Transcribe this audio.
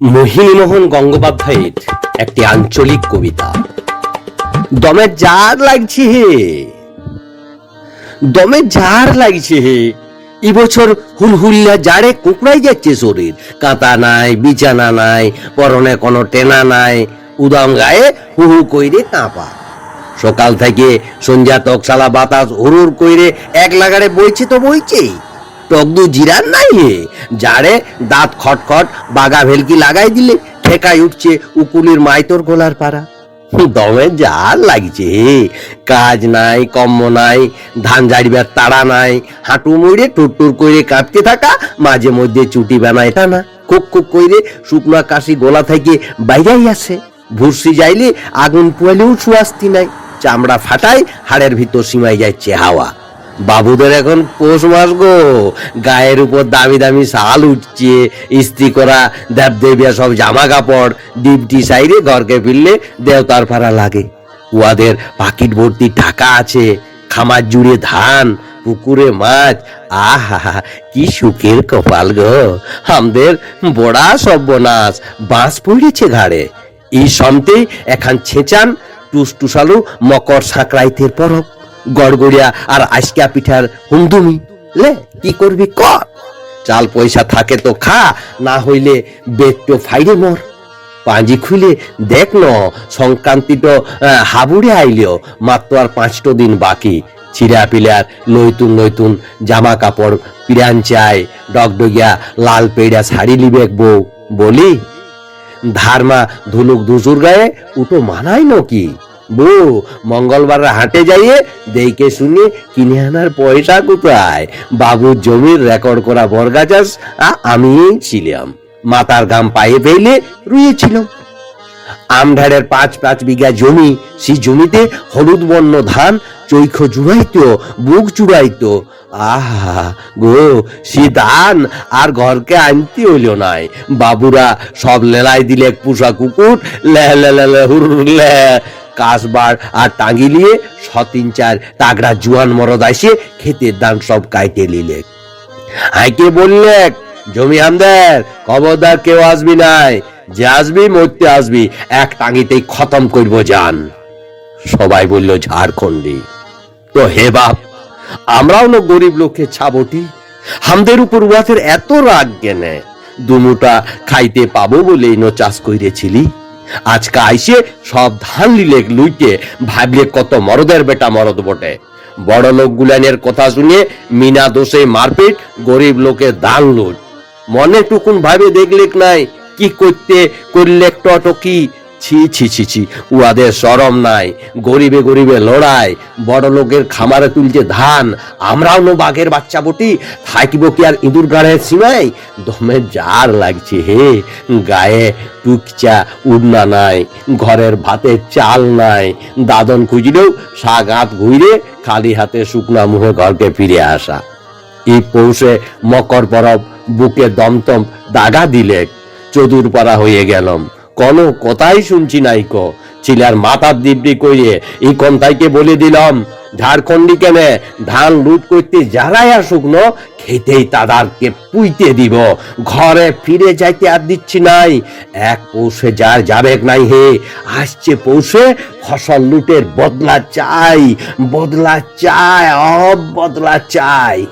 মোহিনীমোহন গঙ্গোপাধ্যায়ের একটি আঞ্চলিক কবিতা। দমে জার লাগছে হে। দমে জার লাগছে হে। এবছর হুলহুল্লা জাড়ে কুকড়াই যাচ্ছে শরীর। কাঁথা নাই, বিছানা নাই, পরনে কোনো টেনা নাই। উদাম গায়ে হু হু কইরে কাঁপা। সকাল থেকে সন্ধ্যা তকশালা বাতাস হুরুর কইরে এক লাগারে বইছে তো বইছেই। টকদু জিরার নাই যারে দাঁত খটখট, বাগা ভেলকি লাগাই দিলে, ঠেকাই উঠছে উকুলির মাইতর গোলার পাড়া। দমে যা লাগছে কাজ নাই, কম্ম নাই, ধান ঝাড়িবার তাড়া নাই। হাঁটু মুড়ে টুরটুর করে কাঁপতে থাকা, মাঝে মধ্যে চুটি বানায় টানা। কুক কুক কইরে শুকনা কাশি গোলা থেকে বাইরেই আসে। ভুসি যাইলে আগুন পুয়ালেও সুয়াস্তি নাই। চামড়া ফাটাই হাড়ের ভিতর সীমাই যাচ্ছে হাওয়া। বাবুদের এখন পৌষ মাস গো। গায়ের উপর দামি দামি শাল উঠছে, ইস্ত্রি করা দেব দেবিয়া সব জামা কাপড়, ডিপটি সাইডে ঘরকে ফিরলে দেওতার ফাড়া লাগে। উয়াদের পাকিট ভর্তি টাকা আছে, খামার জুড়ে ধান, পুকুরে মাছ। আহা, কি সুখের কপাল গো। আমাদের বড়া সর্বনাশ, বাঁশ পড়েছে ঘাড়ে। এই সন্তে এখান ছেঁচান, টুসটুসালু মকর সাঁকরাইতের পরব। গড়গড়িয়া আর আইসকা পিঠার হুমদুমি। লে, কি করবি কর। চাল পয়সা থাকে তো খা, না হইলে বেটটো ফাইরে মর। পাঁজি খুলে দেখ ন সংক্রান্তি তো হাবুড়ে আইলেও মাত্র আর পাঁচটো দিন বাকি। চিরা পিলার নৈতুন নৈতুন জামা কাপড় পিরান চাই, ডগডগিয়া লাল পেড়া শাড়ি লিবেক বউ। বলি, ধারমা ধুলুক ধুসুর গায়ে, উটো মানাই নাকি? বউ, মঙ্গলবার হাটে যাইয়ে দেইকে শুনে কিনে আনার পয়সা কোথায়? বাবুর জমির রেকর্ড করা বর্গা চাষ আমি ছিলাম। মাতার গাম পায়ে পেলে রুইয়েছিলাম। আমঢাড়ের পাঁচ পাঁচ বিঘা জমি, সেই জমিতে হলুদ বর্ণ ধান, চৈখ জুড়াইতো, বুক জুড়াইতো আহা গো, সে ধান আর ঘরকে আনতে হইল নাই। বাবুরা সব লেলাই দিলে পুষা কুকুর, লে লে লে কাসবার আর টাঙ্গি লিয়ে সতিন চার তাগড়া জুয়ান মরদ আসে ক্ষেতের দান সব কাইটে লিলে হাইকে বললে জমি আমদের, খবরদার কেউ আসবি নাই। যে আসবি, মরতে আসবি, এক টাঙ্গিতেই খতম করব জান। সবাই বলল, ঝাড়খণ্ডী, তো হে বাপ, আমরাও না গরিব লোককে ছাবটি হামদের উপর উহাদের এত রাগ গেনে দুমুটা খাইতে পাবো বলেই নো চাষ কইরেছিলি? আজকে আইসে সব ধান লিলে লুইতে ভাবলে কত মরদের বেটা মরদ বটে। বড় লোক গুলানের কথা শুনে মিনা দোষে মারপিট, গরিব লোকের দান লুট। মনে টুকুন ভাবে দেখলেক নাই কি করতে করলে টটকি ছি ছি ছি ছি, উহাদের সরম নাই। গরিবে গরিবে লড়াই বড় লোকের খামারে তুলছে ধান, আমরাও নো বাঘের বাচ্চা বটি, থাকিব কি আর ইঁদুর গাড়ের সীমাই দমে জার লাগছে হে, গায়ে টুকচা উড়না নাই, ঘরের ভাতে চাল নাই। দাদন খুঁজলেও শাক হাত ঘুরে খালি হাতে শুকনা মুখে ঘরকে ফিরে আসা। এই পৌষে মকর পরব বুকে দমতম দাগা দিলে চতুর পাড়া হয়ে গেলাম। কোনো, কথাই শুনছি নাই ক। ছিলার মাথার দিব্যি কইয়ে এই কন্থাইকে বলে দিলাম, ঝাড়খণ্ডি কেনে ধান লুট করতে যারাই আসুক ন, খেতেই তাদারকে পুইতে দিব। ঘরে ফিরে যাইতে আর দিচ্ছি নাই। এক পৌষে যার যাবেক নাই হে, আসছে পৌষে ফসল লুটের বদলা চাই বদলা চাই, অব বদলা চাই।